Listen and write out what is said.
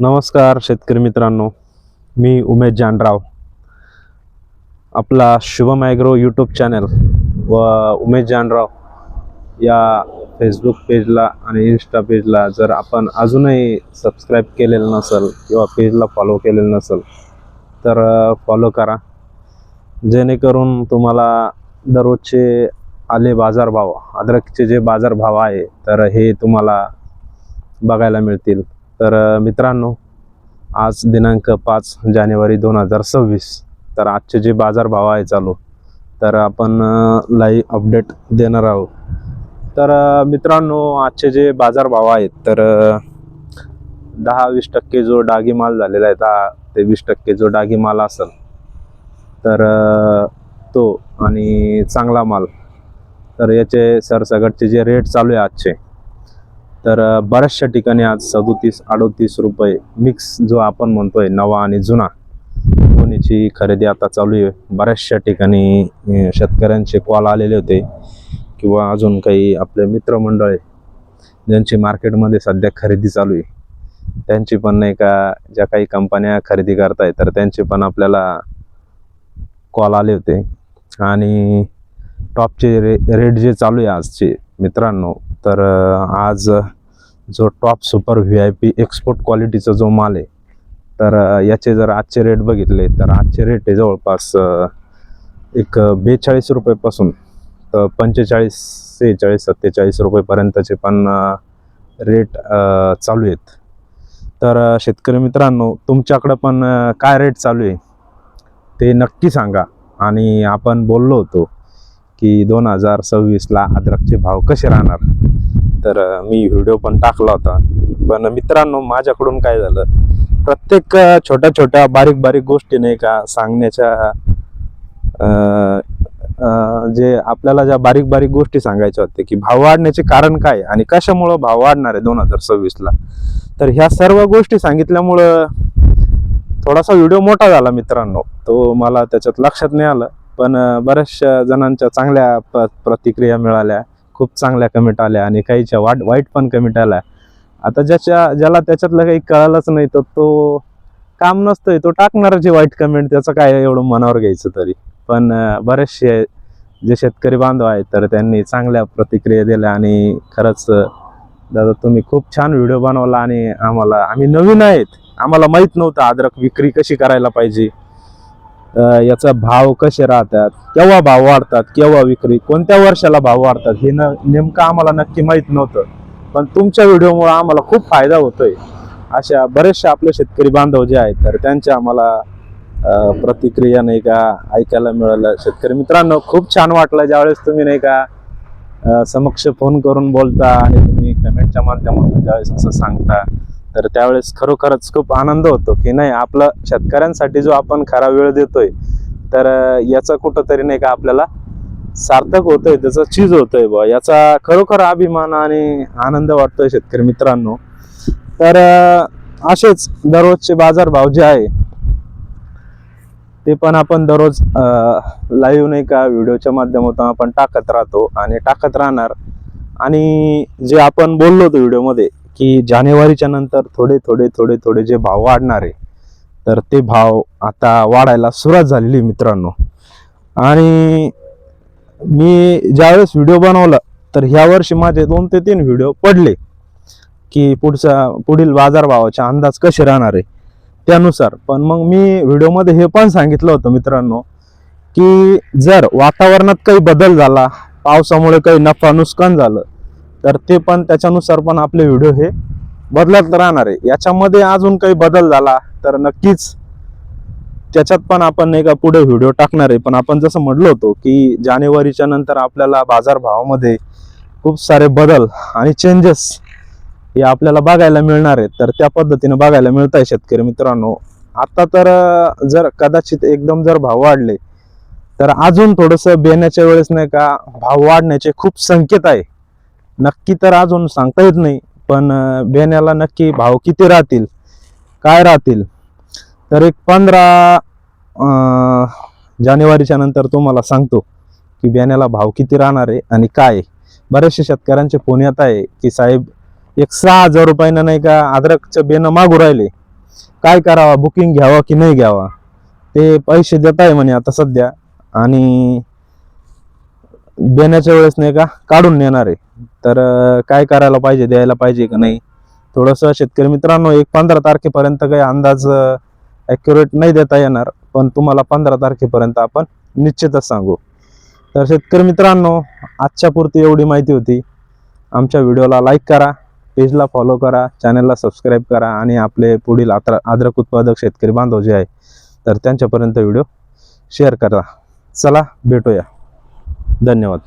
नमस्कार शेतकरी मित्रांनो मी उमेश जानराव. आपला शुभम ॲग्रो यूट्यूब चॅनल व उमेश जानराव या फेसबुक पेजला आणि इन्स्टा पेजला जर आपण अजूनही सबस्क्राईब केलेलं नसेल किंवा पेजला फॉलो केलेलं नसेल तर फॉलो करा. जेणेकरून तुम्हाला दररोजचे आले बाजारभाव अद्रकचे जे बाजारभाव आहे तर हे तुम्हाला बघायला मिळतील. तर मित्रांनो आज दिनांक पाच जानेवारी दोन हजार सव्वीस. तर आजचे जे बाजारभाव आहे चालू तर आपण लाईव्ह अपडेट देणार आहोत. तर मित्रांनो आजचे जे बाजारभाव आहेत तर दहा वीस टक्के जो डागी माल झालेला आहे दहा ते वीस टक्के जो डागी माल असेल तर तो आणि चांगला माल. तर याचे सरसगटचे जे रेट चालू आहे आजचे तर बऱ्याचशा ठिकाणी आज सदोतीस अडोतीस रुपये मिक्स जो आपण म्हणतोय नवा आणि जुना दोन्हीची खरेदी आता चालू आहे. बऱ्याचशा ठिकाणी शेतकऱ्यांचे कॉल आलेले होते किंवा अजून काही आपले मित्रमंडळ आहे ज्यांची मार्केटमध्ये सध्या खरेदी चालू आहे. त्यांची पण नाही का ज्या काही कंपन्या खरेदी करताय तर त्यांचे पण आपल्याला कॉल आले होते. आणि टॉपचे रे रेट जे चालू आहे आजचे मित्रांनो तर आज जो top super V I P export क्वालिटीचा जो माल आहे तर याचे जर आजचे रेट बघितले तर आजचे रेट आहे जवळपास एक बेचाळीस रुपयेपासून तर पंचेचाळीस सेहेचाळीस सत्तेचाळीस रुपयेपर्यंतचे पण रेट चालू आहेत. तर शेतकरी मित्रांनो तुमच्याकडं पण काय रेट चालू आहे ते नक्की सांगा. आणि आपण बोललो होतो की दोन हजार सव्वीसला अद्रकचे भाव कसे राहणार? तर मी व्हिडिओ पण टाकला होता. पण मित्रांनो माझ्याकडून काय झालं? प्रत्येक छोट्या छोट्या बारीक बारीक गोष्टी नाही का सांगण्याच्या जे आपल्याला ज्या बारीक बारीक गोष्टी सांगायच्या होत्या की भाव वाढण्याचे कारण काय आणि कशामुळं भाव वाढणार आहे दोन हजार सव्वीसला? तर ह्या सर्व गोष्टी सांगितल्यामुळं थोडासा व्हिडिओ मोठा झाला मित्रांनो. तो मला त्याच्यात लक्षात नाही आलं. पण बऱ्याचशा जणांच्या चांगल्या प्रतिक्रिया मिळाल्या. खूप चांगल्या कमेंट आल्या आणि काहीच्या वाट वाईट पण कमेंट आल्या. आता ज्याच्या ज्याला त्याच्यातलं काही कळालंच नाही तर तो काम नसतंय तो टाकणार जे वाईट कमेंट त्याचं काय एवढं मनावर घ्यायचं तरी. पण बरेचसे जे शेतकरी बांधव आहेत तर त्यांनी चांगल्या प्रतिक्रिया दिल्या आणि खरंच दादा तुम्ही खूप छान व्हिडिओ बनवला आणि आम्हाला आम्ही नवीन आहेत. आम्हाला माहीत नव्हतं अद्रक विक्री कशी करायला पाहिजे. याचा भाव कसे राहतात केव्हा भाव वाढतात केव्हा विक्री कोणत्या वर्षाला भाव वाढतात हे न नेमकं आम्हाला नक्की माहीत नव्हतं. पण तुमच्या व्हिडिओमुळे आम्हाला खूप फायदा होतोय. अशा बरेचशा आपले शेतकरी बांधव जे आहेत तर त्यांच्या आम्हाला प्रतिक्रिया नाही का ऐकायला मिळालं. शेतकरी मित्रांनो खूप छान वाटलं ज्यावेळेस तुम्ही नाही का समक्ष फोन करून बोलता आणि तुम्ही कमेंटच्या माध्यमातून ज्यावेळेस असं सांगता. तर त्यावेळेस खरोखरच खूप आनंद होतो की नाही आपलं शेतकऱ्यांसाठी जो आपण खरा वेळ देतोय तर याचा कुठंतरी नाही का आपल्याला सार्थक होतोय त्याचा चीज होतोय बा याचा खरोखर अभिमान आणि आनंद वाटतोय शेतकरी मित्रांनो. तर असेच दररोजचे बाजारभाव जे आहे ते पण आपण दररोज लाईव्ह नाही का व्हिडिओच्या माध्यमातून आपण टाकत राहतो आणि टाकत राहणार. आणि जे आपण बोललो होतो व्हिडिओमध्ये की जानेवारीच्या नंतर थोडे थोडे थोडे थोडे जे भाव वाढणार आहे तर ते भाव आता वाढायला सुरुवात झालेली मित्रांनो. आणि मी ज्यावेळेस व्हिडिओ बनवला तर ह्या वर्षी माझे दोन ते तीन व्हिडिओ पडले की पुढचा पुढील बाजारभावाचा अंदाज कसे राहणार आहे त्यानुसार. पण मग मी व्हिडिओमध्ये हे पण सांगितलं होतं मित्रांनो की जर वातावरणात काही बदल झाला पावसामुळे काही नफा नुकसान झालं तर ते पण त्याच्यानुसार पण आपले व्हिडिओ हे बदलत राहणार आहे. याच्यामध्ये अजून काही बदल झाला तर नक्कीच त्याच्यात पण आपण नाही का पुढे व्हिडिओ टाकणार आहे. पण आपण जसं म्हटलो होतो की जानेवारीच्या नंतर आपल्याला बाजारभावामध्ये खूप सारे बदल आणि चेंजेस हे आपल्याला बघायला मिळणार आहेत. तर त्या पद्धतीने बघायला मिळत आहे शेतकरी मित्रांनो. आता तर जर कदाचित एकदम जर भाव वाढले तर अजून थोडंसं बेण्याच्या वेळेस नाही का भाव वाढण्याचे खूप संकेत आहे. नक्की तर अजून सांगता येत नाही पण बेण्याला नक्की भाव किती राहतील काय राहतील? तर एक पंधरा जानेवारीच्या नंतर तुम्हाला सांगतो की बेण्याला भाव किती राहणार आहे आणि काय बरेचसे शेतकऱ्यांचे फोन येत आहे की साहेब एक सहा हजार रुपयानं नाही का अद्रकचं बेनं मागू राहिले. काय करावा बुकिंग घ्यावा की नाही घ्यावा? ते पैसे देत आहे म्हणे आता सध्या आणि बेण्याच्या वेळेस नाही का काढून नेणार आहे. तर काय करायला पाहिजे द्यायला पाहिजे का नाही? थोडंसं शेतकरी मित्रांनो एक पंधरा तारखेपर्यंत काही अंदाज ॲक्युरेट नाही देता येणार पण तुम्हाला पंधरा तारखेपर्यंत आपण निश्चितच सांगू. तर शेतकरी मित्रांनो आजच्या पुरती एवढी माहिती होती. आमच्या व्हिडिओला लाईक करा पेजला फॉलो करा चॅनलला सबस्क्राईब करा आणि आपले पुढील आद्र अद्रक उत्पादक शेतकरी बांधव जे आहे तर त्यांच्यापर्यंत व्हिडिओ शेअर करा. चला भेटूया. धन्यवाद.